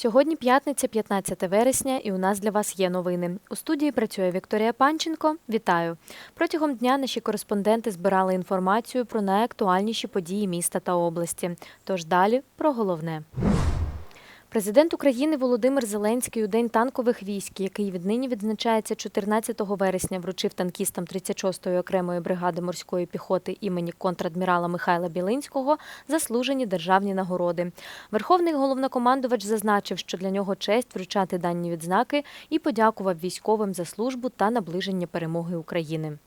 Сьогодні п'ятниця, 15 вересня, і у нас для вас є новини. У студії працює Вікторія Панченко. Вітаю! Протягом дня наші кореспонденти збирали інформацію про найактуальніші події міста та області. Тож далі про головне. Президент України Володимир Зеленський у День танкових військ, який віднині відзначається 14 вересня, вручив танкістам 36-ї окремої бригади морської піхоти імені контрадмірала Михайла Білинського заслужені державні нагороди. Верховний головнокомандувач зазначив, що для нього честь вручати дані відзнаки і подякував військовим за службу та наближення перемоги України.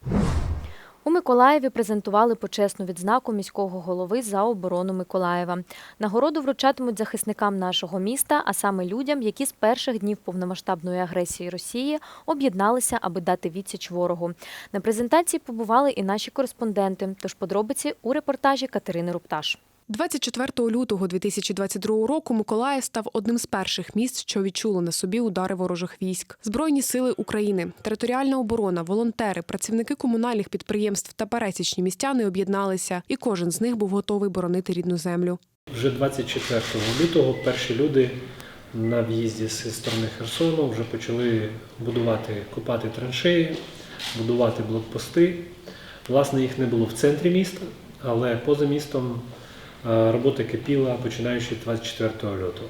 У Миколаєві презентували почесну відзнаку міського голови за оборону Миколаєва. Нагороду вручатимуть захисникам нашого міста, а саме людям, які з перших днів повномасштабної агресії Росії об'єдналися, аби дати відсіч ворогу. На презентації побували і наші кореспонденти. Тож подробиці у репортажі Катерини Рупташ. 24 лютого 2022 року Миколаїв став одним з перших міст, що відчуло на собі удари ворожих військ. Збройні сили України, територіальна оборона, волонтери, працівники комунальних підприємств та пересічні містяни об'єдналися, і кожен з них був готовий боронити рідну землю. Вже 24 лютого перші люди на в'їзді зі сторони Херсону вже почали будувати, копати траншеї, будувати блокпости. Власне, їх не було в центрі міста, але поза містом робота кипіла, починаючи 24 лютого.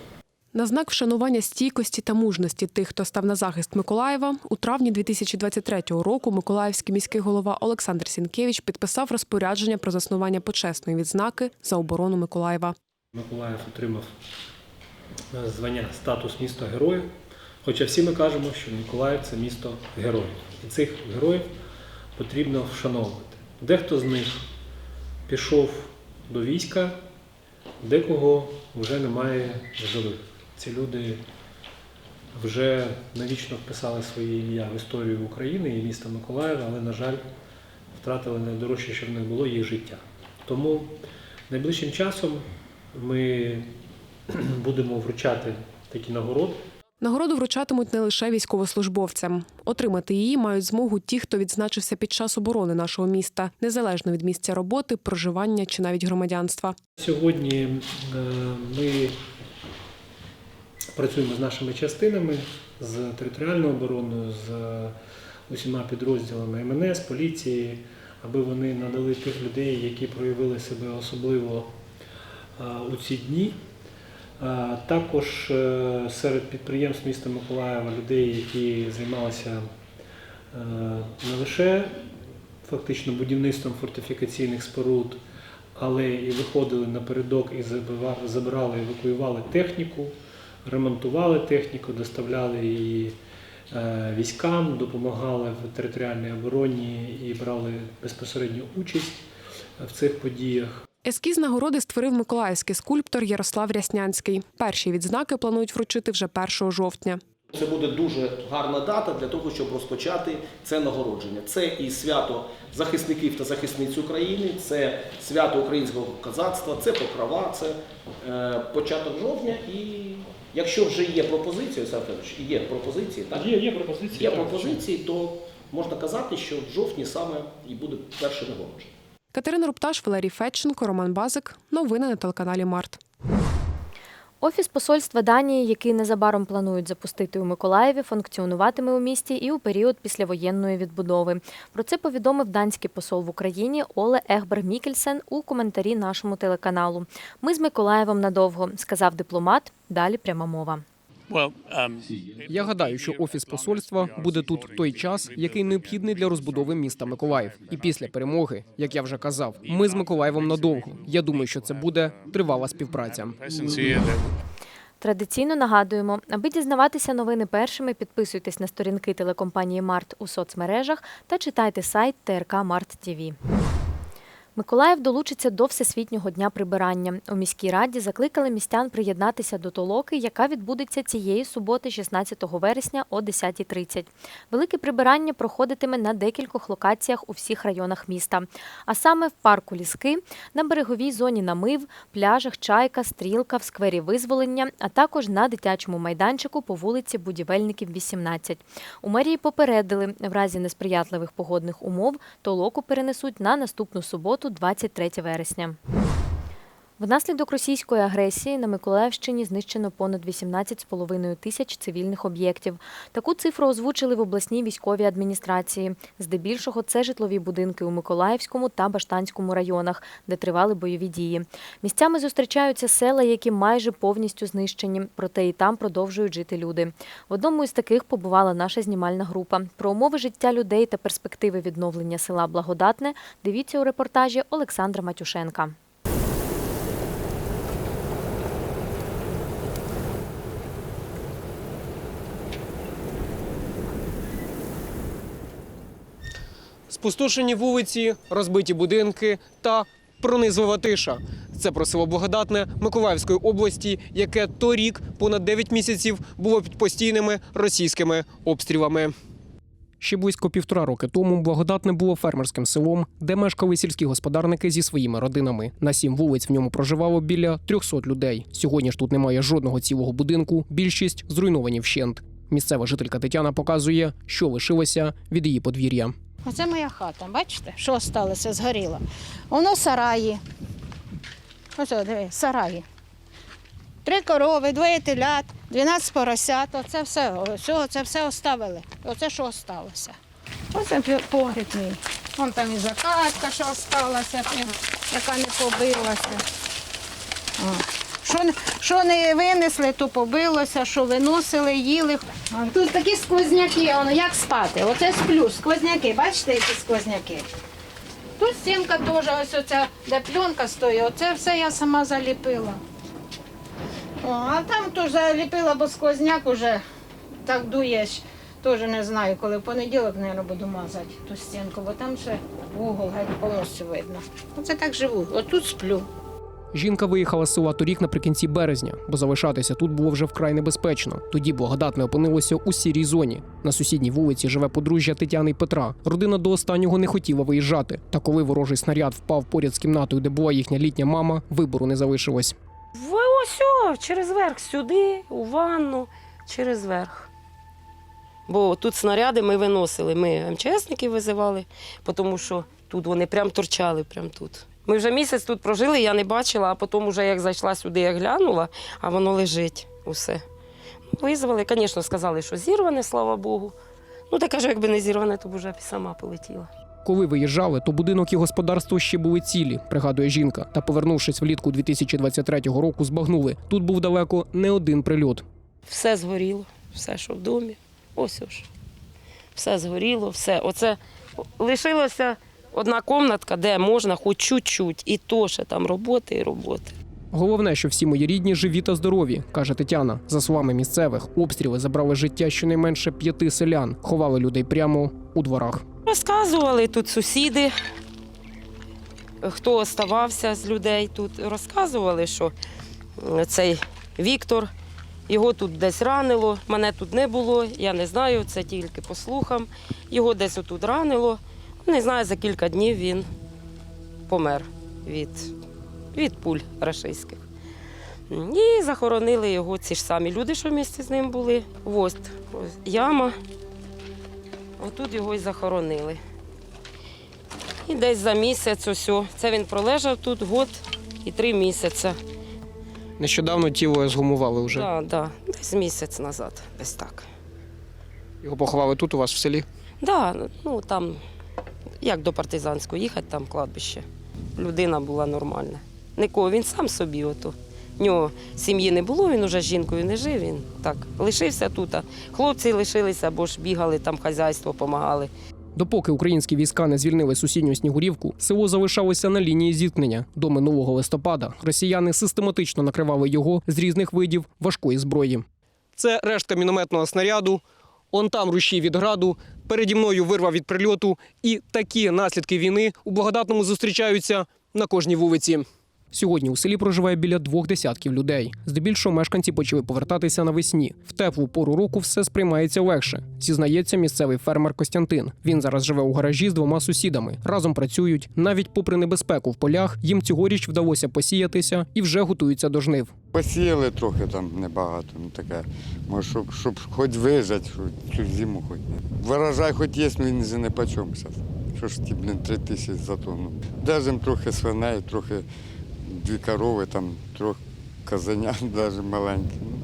На знак вшанування стійкості та мужності тих, хто став на захист Миколаєва, у травні 2023 року Миколаївський міський голова Олександр Сінкевич підписав розпорядження про заснування почесної відзнаки за оборону Миколаєва. Миколаїв отримав е, звання статус міста героя. Хоча всі ми кажемо, що Миколаїв це місто героїв. І цих героїв потрібно вшановувати. Дехто з них пішов до війська, декого вже немає в живих. Ці люди вже навічно вписали своє ім'я в історію України і міста Миколаєва, але, на жаль, втратили найдорожче, що в них було їх життя. Тому найближчим часом ми будемо вручати такі нагороди. Нагороду вручатимуть не лише військовослужбовцям. Отримати її мають змогу ті, хто відзначився під час оборони нашого міста, незалежно від місця роботи, проживання чи навіть громадянства. Сьогодні е, ми працюємо з нашими частинами, з територіальною обороною, з усіма підрозділами МНС, поліції, аби вони надали тих людей, які проявили себе особливо е, у ці дні. Також е, серед підприємств міста Миколаєва людей, які займалися е, не лише фактично будівництвом фортифікаційних споруд, але і виходили напередок і забирали, евакуювали техніку, ремонтували техніку, доставляли її е, військам, допомагали в територіальній обороні і брали безпосередню участь в цих подіях. Ескіз нагороди створив миколаївський скульптор Ярослав Ряснянський. Перші відзнаки планують вручити вже 1 жовтня. Це буде дуже гарна дата для того, щоб розпочати це нагородження. Це і свято захисників та захисниць України, це свято українського козацтва, це покрова, це е, початок жовтня. І якщо вже є пропозиції, Федорович, є пропозиції, так? Є, є пропозиції. Є пропозиції, то можна казати, що в жовтні саме і буде перше нагородження. Катерина Рупташ, Валерій Федченко, Роман Базик. Новини на телеканалі Март. Офіс посольства Данії, який незабаром планують запустити у Миколаєві, функціонуватиме у місті і у період післявоєнної відбудови. Про це повідомив данський посол в Україні Оле Ехбер Мікельсен у коментарі нашому телеканалу. Ми з Миколаєвом надовго, сказав дипломат. Далі пряма мова. Я гадаю, що офіс посольства буде тут той час, який необхідний для розбудови міста Миколаїв. І після перемоги, як я вже казав, ми з Миколаєвом надовго. Я думаю, що це буде тривала співпраця. Традиційно нагадуємо, аби дізнаватися новини першими, підписуйтесь на сторінки телекомпанії Март у соцмережах та читайте сайт ТРК Март ТІВІ. Миколаїв долучиться до Всесвітнього дня прибирання. У міській раді закликали містян приєднатися до толоки, яка відбудеться цієї суботи, 16 вересня о 10.30. Велике прибирання проходитиме на декількох локаціях у всіх районах міста. А саме в парку Ліски, на береговій зоні намив, пляжах Чайка, Стрілка, в сквері Визволення, а також на дитячому майданчику по вулиці Будівельників, 18. У мерії попередили, в разі несприятливих погодних умов толоку перенесуть на наступну суботу, 23 вересня. Внаслідок російської агресії на Миколаївщині знищено понад 18,5 тисяч цивільних об'єктів. Таку цифру озвучили в обласній військовій адміністрації. Здебільшого це житлові будинки у Миколаївському та Баштанському районах, де тривали бойові дії. Місцями зустрічаються села, які майже повністю знищені, проте і там продовжують жити люди. В одному із таких побувала наша знімальна група. Про умови життя людей та перспективи відновлення села Благодатне дивіться у репортажі Олександра Матюшенка. Спустошені вулиці, розбиті будинки та пронизлива тиша. Це про село Благодатне Миколаївської області, яке торік понад 9 місяців було під постійними російськими обстрілами. Ще близько півтора роки тому благодатне було фермерським селом, де мешкали сільські господарники зі своїми родинами. На сім вулиць в ньому проживало біля 300 людей. Сьогодні ж тут немає жодного цілого будинку. Більшість зруйновані вщент. Місцева жителька Тетяна показує, що лишилося від її подвір'я. Оце моя хата, бачите, що сталося, згоріло. Воно сараї. Ось, диви, сараї. Три корови, двоє телят, 12 поросят. Оце все, все, це все оставили. Оце що осталося. Оце погріб мій. Вон там і закатка, що осталася, яка не побилася. О. Що, що не винесли, то побилося, що виносили, їли. Тут такі сквозняки, воно як спати. Оце сплю, сквозняки, бачите, які сквозняки. Тут стінка теж, ось оця, де пленка стоїть, оце все я сама заліпила. О, а там теж заліпила, бо сквозняк уже так дує. Теж не знаю, коли в понеділок, мабуть, буду мазати ту стінку, бо там ще вугол геть повністю видно. Оце так живу, отут сплю. Жінка виїхала з села торік наприкінці березня, бо залишатися тут було вже вкрай небезпечно. Тоді благодатне опинилося у сірій зоні. На сусідній вулиці живе подружжя Тетяни і Петра. Родина до останнього не хотіла виїжджати. Та коли ворожий снаряд впав поряд з кімнатою, де була їхня літня мама, вибору не залишилось. В ось через верх сюди, у ванну, через верх. Бо тут снаряди ми виносили. Ми МЧСників визивали, тому що тут вони прям торчали, прям тут. Ми вже місяць тут прожили, я не бачила, а потім, вже як зайшла сюди, я глянула, а воно лежить усе. Визвали, звісно, сказали, що зірване, слава Богу. Ну, так кажу, якби не зірване, то б вже сама полетіла. Коли виїжджали, то будинок і господарство ще були цілі, пригадує жінка. Та повернувшись влітку 2023 року, збагнули. Тут був далеко не один прильот. Все згоріло, все, що в домі. Ось ось. Все згоріло, все. Оце лишилося одна комнатка, де можна хоч чуть-чуть, і то ще там роботи і роботи. Головне, що всі мої рідні живі та здорові, каже Тетяна. За словами місцевих, обстріли забрали життя щонайменше п'яти селян, ховали людей прямо у дворах. Розказували тут сусіди, хто оставався з людей тут. Розказували, що цей Віктор, його тут десь ранило, мене тут не було, я не знаю, це тільки по слухам. Його десь отут ранило. Не знаю, за кілька днів він помер від, від пуль рашистських. І захоронили його ці ж самі люди, що в місті з ним були. Ось, яма. Отут його і захоронили. І десь за місяць ось. Це він пролежав тут год і три місяці. Нещодавно тіло згумували вже. Так, да, десь місяць назад, десь так. Його поховали тут у вас в селі. Да, ну там, як до партизанського їхати, там кладбище. Людина була нормальна. Нікого, він сам собі ото. В нього сім'ї не було, він уже з жінкою не жив. Він так лишився тут. а Хлопці лишилися, бо ж бігали, там хазяйство допомагали. Допоки українські війська не звільнили сусідню Снігурівку, село залишалося на лінії зіткнення. До минулого листопада росіяни систематично накривали його з різних видів важкої зброї. Це рештка мінометного снаряду. Он там рушій від граду. Переді мною вирва від прильоту. І такі наслідки війни у благодатному зустрічаються на кожній вулиці. Сьогодні у селі проживає біля двох десятків людей. Здебільшого мешканці почали повертатися навесні. В теплу пору року все сприймається легше. Зізнається місцевий фермер Костянтин. Він зараз живе у гаражі з двома сусідами. Разом працюють. Навіть попри небезпеку в полях, їм цьогоріч вдалося посіятися і вже готуються до жнив. Посіяли трохи там небагато, ну таке. Може, щоб, щоб хоч вижити, цю зиму хоч. Врожай хоч є, але він не по чому. Що ж ті, блін, три тисячі за тонну. Держимо трохи свиней, трохи дві корови, там трьох казанят навіть маленьких. Ну,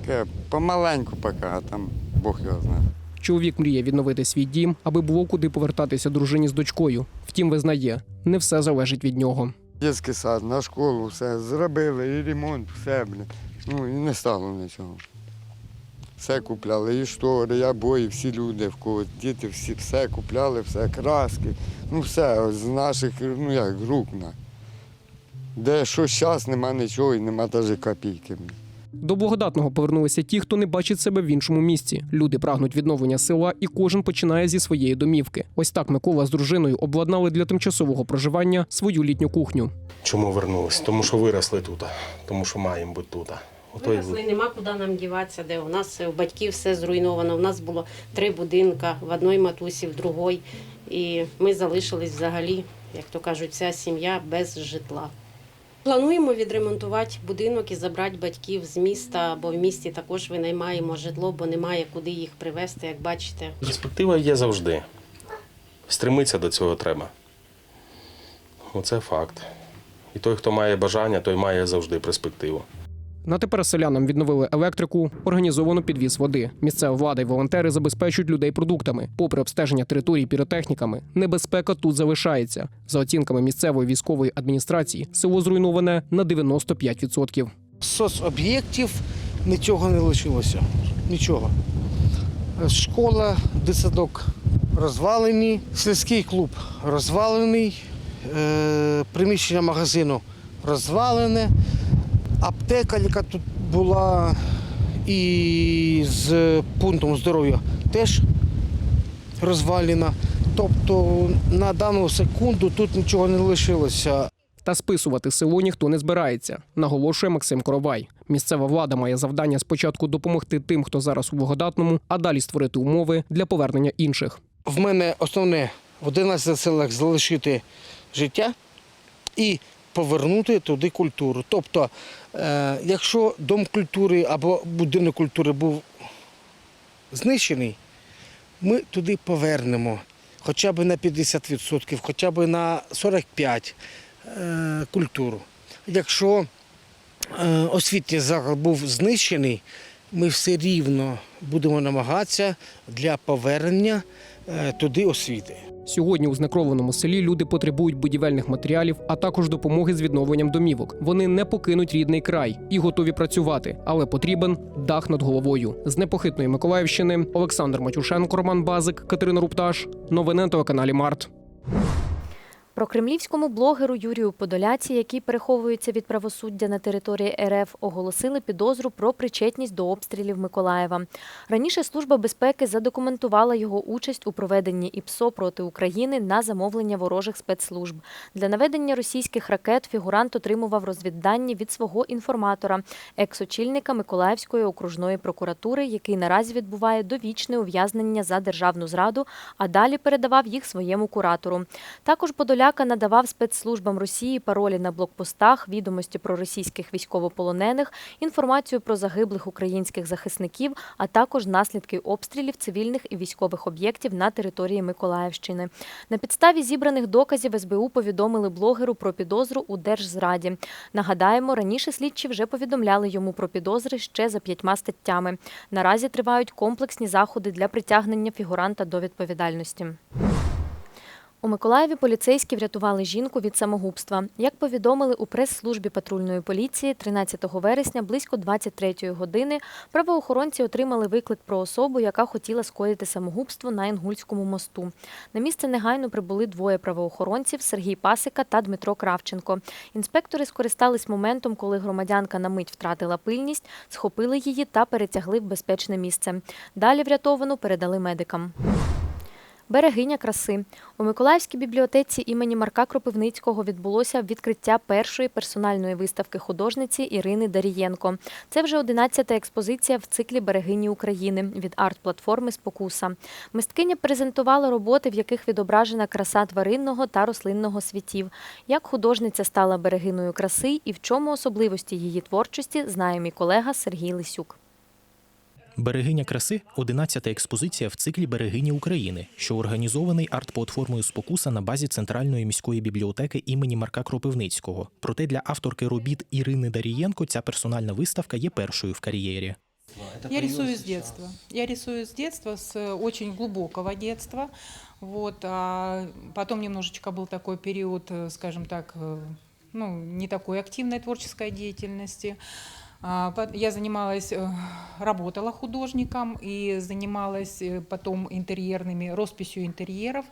таке помаленьку поки, а там Бог його знає. Чоловік мріє відновити свій дім, аби було куди повертатися дружині з дочкою. Втім, визнає, не все залежить від нього. Дитячий сад, на школу, все зробили, і ремонт, все, блін. Ну і не стало нічого. Все купляли, і штори, і обої, всі люди, в кого діти, всі все купляли, все, краски. Ну все, з наших, ну як, рук на. Де що зараз, нема нічого і нема навіть копійки. До благодатного повернулися ті, хто не бачить себе в іншому місці. Люди прагнуть відновлення села, і кожен починає зі своєї домівки. Ось так Микола з дружиною обладнали для тимчасового проживання свою літню кухню. Чому вернулись? Тому що виросли тут, тому що маємо бути тут. Ото Виросли, нема куди нам діватися, де у нас у батьків все зруйновано. У нас було три будинка в одній матусі, в другій. І ми залишились взагалі, як то кажуть, вся сім'я без житла. Плануємо відремонтувати будинок і забрати батьків з міста, бо в місті також винаймаємо житло, бо немає куди їх привезти, як бачите. Перспектива є завжди. Стремитися до цього треба. Оце факт. І той, хто має бажання, той має завжди перспективу. На тепер селянам відновили електрику, організовано підвіз води. Місцева влада і волонтери забезпечують людей продуктами. Попри обстеження території піротехніками, небезпека тут залишається. За оцінками місцевої військової адміністрації, село зруйноване на 95%. соцоб'єктів нічого не лишилося. Нічого. Школа, дитсадок розвалені, сільський клуб розвалений, е, приміщення магазину розвалене, аптека, яка тут була, і з пунктом здоров'я теж розвалена. Тобто на дану секунду тут нічого не лишилося. Та списувати село ніхто не збирається, наголошує Максим Коровай. Місцева влада має завдання спочатку допомогти тим, хто зараз у благодатному, а далі створити умови для повернення інших. В мене основне в 11 селах залишити життя і повернути туди культуру. Тобто, е, якщо дом культури або будинок культури був знищений, ми туди повернемо хоча б на 50%, хоча б на 45% е, культуру. Якщо е, освітній заклад був знищений, ми все рівно будемо намагатися для повернення туди освіти. Сьогодні у знекровленому селі люди потребують будівельних матеріалів, а також допомоги з відновленням домівок. Вони не покинуть рідний край і готові працювати, але потрібен дах над головою. З непохитної Миколаївщини Олександр Матюшенко, Роман Базик, Катерина Рупташ. Новини на телеканалі Март. Про кремлівському блогеру Юрію Подоляці, який переховується від правосуддя на території РФ, оголосили підозру про причетність до обстрілів Миколаєва. Раніше Служба безпеки задокументувала його участь у проведенні ІПСО проти України на замовлення ворожих спецслужб. Для наведення російських ракет фігурант отримував розвіддані від свого інформатора, екс-очільника Миколаївської окружної прокуратури, який наразі відбуває довічне ув'язнення за державну зраду, а далі передавав їх своєму куратору. Також Подоляка надавав спецслужбам Росії паролі на блокпостах, відомості про російських військовополонених, інформацію про загиблих українських захисників, а також наслідки обстрілів цивільних і військових об'єктів на території Миколаївщини. На підставі зібраних доказів СБУ повідомили блогеру про підозру у держзраді. Нагадаємо, раніше слідчі вже повідомляли йому про підозри ще за п'ятьма статтями. Наразі тривають комплексні заходи для притягнення фігуранта до відповідальності. У Миколаєві поліцейські врятували жінку від самогубства. Як повідомили у прес-службі патрульної поліції, 13 вересня близько 23-ї години правоохоронці отримали виклик про особу, яка хотіла скоїти самогубство на Інгульському мосту. На місце негайно прибули двоє правоохоронців Сергій Пасика та Дмитро Кравченко. Інспектори скористались моментом, коли громадянка на мить втратила пильність, схопили її та перетягли в безпечне місце. Далі врятовану передали медикам. Берегиня краси у Миколаївській бібліотеці імені Марка Кропивницького відбулося відкриття першої персональної виставки художниці Ірини Дарієнко. Це вже 11-та експозиція в циклі Берегині України від арт-платформи Спокуса. Мисткиня презентувала роботи, в яких відображена краса тваринного та рослинного світів. Як художниця стала берегиною краси і в чому особливості її творчості, знає мій колега Сергій Лисюк. Берегиня краси 11-та експозиція в циклі Берегині України, що організований арт-платформою Спокуса на базі Центральної міської бібліотеки імені Марка Кропивницького. Проте для авторки робіт Ірини Дарієнко ця персональна виставка є першою в кар'єрі. Я рисую с детства. Я рисую с детства, с э, очень глубокого детства. Вот, а потом немножечко был такой период, э, скажем так, э, ну, не такой активной творческой деятельности. А, пот- Я занималась, э, работала художником и занималась э, потом интерьерными, росписью интерьеров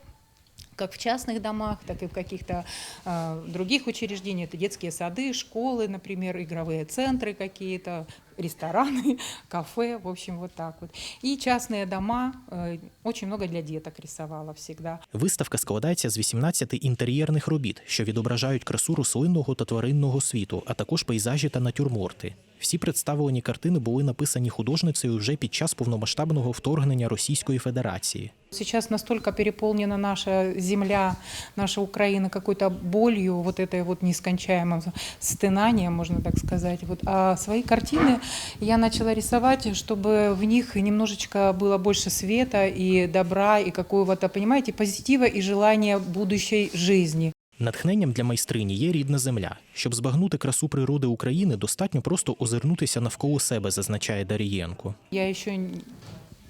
как в частных домах, так и в каких-то а, других учреждениях. Это детские сады, школы, например, игровые центры какие-то, рестораны, кафе, в общем, вот так вот. И частные дома, э, очень много для деток рисовала всегда. Виставка складається з 18 інтер'єрних робіт, що відображають красу рослинного та тваринного світу, а також пейзажі та натюрморти. Всі представлені картини були написані художницею вже під час повномасштабного вторгнення Російської Федерації. Сейчас настолько переполнена наша земля, наша Украина какой-то болью, вот этой вот нескончаемым стынанием, можно так сказать. Вот. А свои картины я начала рисовать, чтобы в них немножечко было больше света и добра, и какого-то, понимаете, позитива и желания будущей жизни. Натхненням для майстрині є рідна земля. Щоб збагнути красу природи України, достатньо просто озирнутися навколо себе, зазначає Дарієнко. Я ну,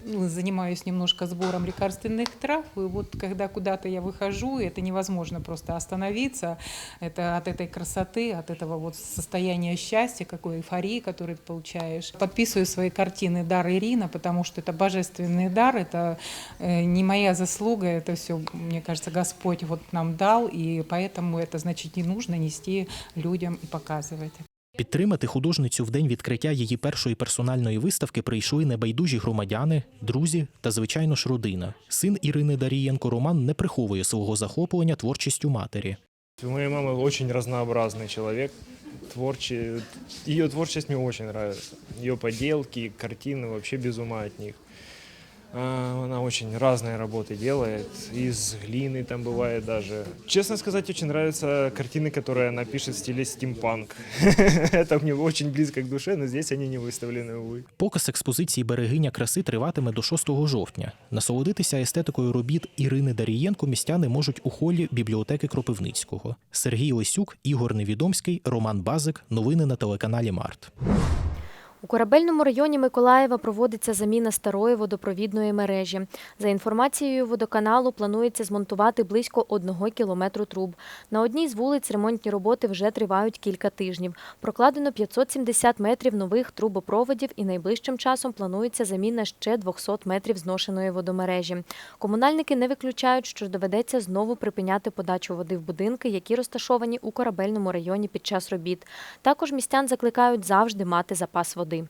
занимаюсь немножко сбором лекарственных трав, и вот когда куда-то я выхожу, это невозможно просто остановиться. Это от этой красоты, от этого вот состояния счастья, какой эйфории, которую ты получаешь. Подписываю свои картины «Дар Ирина», потому что это божественный дар, это э, не моя заслуга, это все, мне кажется, Господь вот нам дал, и поэтому это, значит, не нужно нести людям и показывать. Підтримати художницю в день відкриття її першої персональної виставки прийшли небайдужі громадяни, друзі та, звичайно ж, родина. Син Ірини Дарієнко Роман не приховує свого захоплення творчістю матері. У моей мамы очень разнообразный человек, творчий. Ее творчесть мне очень нравится. Ее поделки, картины, вообще без ума от них. А, Она очень разные работы делает, из глины там бывает даже. Честно сказать, очень нравятся картины, которые она пишет в стиле стимпанк. Это мне очень близко к душе, но здесь они не выставлены, увы. Показ експозиції Берегиня краси триватиме до 6 жовтня. Насолодитися естетикою робіт Ірини Дарієнко містяни можуть у холі бібліотеки Кропивницького. Сергій Лисюк, Ігор Невідомський, Роман Базик. Новини на телеканалі Март. У корабельному районі Миколаєва проводиться заміна старої водопровідної мережі. За інформацією водоканалу, планується змонтувати близько одного кілометру труб. На одній з вулиць ремонтні роботи вже тривають кілька тижнів. Прокладено 570 метрів нових трубопроводів і найближчим часом планується заміна ще 200 метрів зношеної водомережі. Комунальники не виключають, що доведеться знову припиняти подачу води в будинки, які розташовані у корабельному районі під час робіт. Також містян закликають завжди мати запас води води.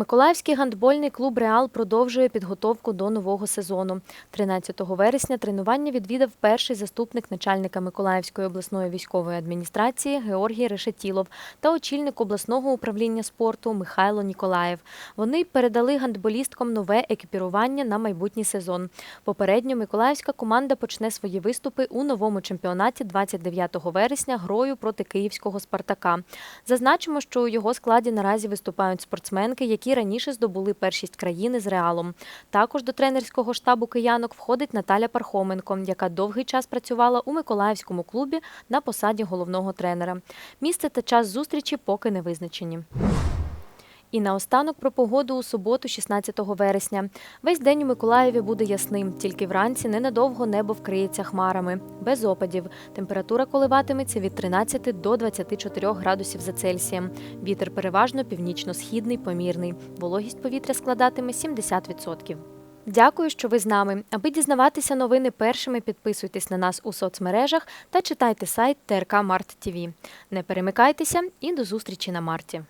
Миколаївський гандбольний клуб Реал продовжує підготовку до нового сезону. 13 вересня тренування відвідав перший заступник начальника Миколаївської обласної військової адміністрації Георгій Решетілов та очільник обласного управління спорту Михайло Ніколаєв. Вони передали гандболісткам нове екіпірування на майбутній сезон. Попередньо миколаївська команда почне свої виступи у новому чемпіонаті 29 вересня грою проти київського Спартака. Зазначимо, що у його складі наразі виступають спортсменки, які раніше здобули першість країни з реалом. Також до тренерського штабу киянок входить Наталя Пархоменко, яка довгий час працювала у Миколаївському клубі на посаді головного тренера. Місце та час зустрічі поки не визначені. І наостанок про погоду у суботу, 16 вересня. Весь день у Миколаєві буде ясним, тільки вранці ненадовго небо вкриється хмарами, без опадів. Температура коливатиметься від 13 до 24 градусів за Цельсієм. Вітер переважно північно-східний, помірний. Вологість повітря складатиме 70%. Дякую, що ви з нами. Аби дізнаватися новини першими, підписуйтесь на нас у соцмережах та читайте сайт ТРК Март ТВ. Не перемикайтеся і до зустрічі на марті.